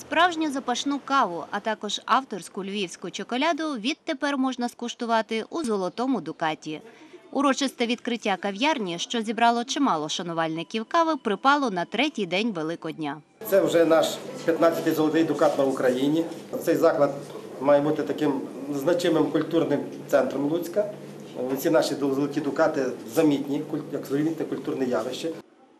Справжню запашну каву, а також авторську львівську чоколяду відтепер можна скуштувати у золотому дукаті. Урочисте відкриття кав'ярні, що зібрало чимало шанувальників кави, припало на третій день Великодня. Це вже наш 15-й золотий дукат на Україні. Цей заклад має бути таким значимим культурним центром Луцька. Ці наші золоті дукати замітні, як замітне культурне явище.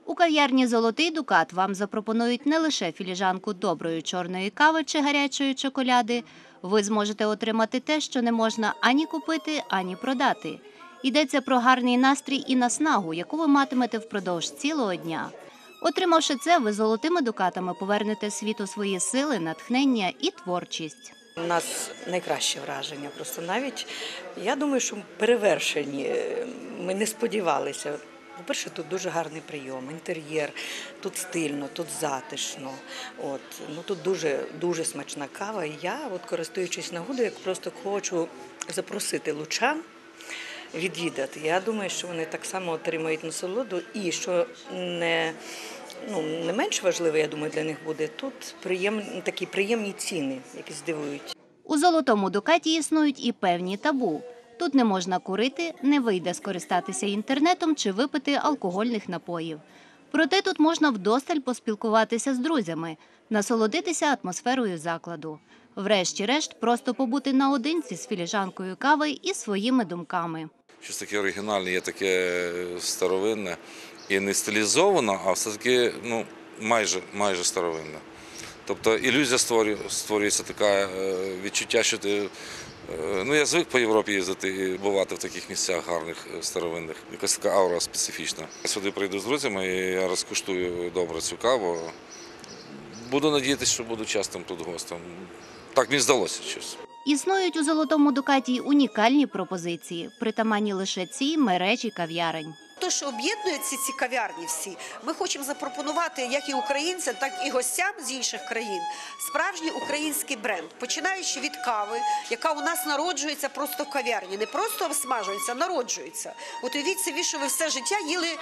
У кав'ярні Золотий дукат вам запропонують не лише філіжанку доброї чорної кави чи гарячої чоколяди. Ви зможете отримати те, що не можна ані купити, ані продати. Йдеться про гарний настрій і наснагу, яку ви матимете впродовж цілого дня. Отримавши це, ви золотими дукатами повернете світу свої сили, натхнення і творчість. У нас найкраще враження. Просто навіть я думаю, що перевершені. Ми не сподівалися. По-перше, тут дуже гарний прийом, інтер'єр, тут стильно, тут затишно. От ну тут дуже дуже смачна кава. І я, от користуючись нагодою, як просто хочу запросити лучан відвідати. Я думаю, що вони так само отримають насолоду, і що не. Ну, не менш важливо, я думаю, для них буде тут приємні такі приємні ціни, які здивують. У золотому дукаті існують і певні табу. Тут не можна курити, не вийде скористатися інтернетом чи випити алкогольних напоїв. Проте тут можна вдосталь поспілкуватися з друзями, насолодитися атмосферою закладу. Врешті-решт, просто побути наодинці з філіжанкою кави і своїми думками. Щось таке оригінальне, є таке старовинне і не стилізовано, а все-таки ну, майже, майже старовинне. Тобто ілюзія створюється така е, відчуття, що ти. Е, Ну, я звик по Європі їздити і бувати в таких місцях гарних, е, старовинних. Якась така аура специфічна. Я сюди прийду з друзями і я розкуштую добре цю каву. Буду надіятися, що буду частим тут гостем. Так мені здалося щось. Існують у золотому дукаті унікальні пропозиції, притаманні лише цій мережі кав'ярень. То, що об'єднує ці, кав'ярні всі, ми хочемо запропонувати як і українцям, так і гостям з інших країн справжній український бренд, починаючи від кави, яка у нас народжується просто в кав'ярні, не просто обсмажується, народжується. От уявіть собі, що ви все життя їли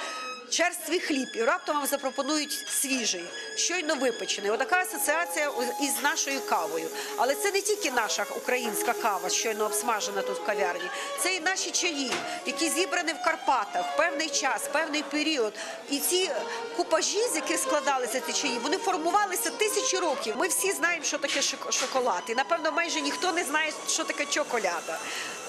черствий хліб, і раптом вам запропонують свіжий, щойно випечений. Отака асоціація із нашою кавою. Але це не тільки наша українська кава, щойно обсмажена тут в кав'ярні, це і наші чаї, які зібрані в Карпатах певний час, певний період. І ці купажі, з яких складалися ці чаї, вони формувалися тисячі років. Ми всі знаємо, що таке шок- шоколад, і напевно майже ніхто не знає, що таке чоколяда.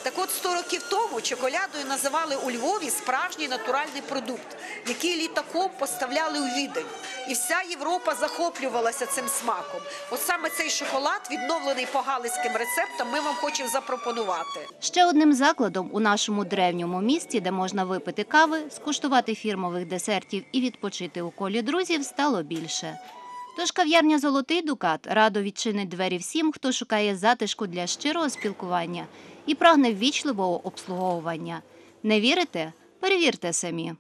Так от 100 років тому чоколядою називали у Львові справжній натуральний продукт, який літаком поставляли у Відень. І вся Європа захоплювалася цим смаком. От саме цей шоколад, відновлений по галицьким рецептам, ми вам хочемо запропонувати. Ще одним закладом у нашому древньому місті, де можна випити кави, скуштувати фірмових десертів і відпочити у колі друзів, стало більше. Тож кав'ярня Золотий Дукат радо відчинить двері всім, хто шукає затишку для щирого спілкування і прагне ввічливого обслуговування. Не вірите? Перевірте самі.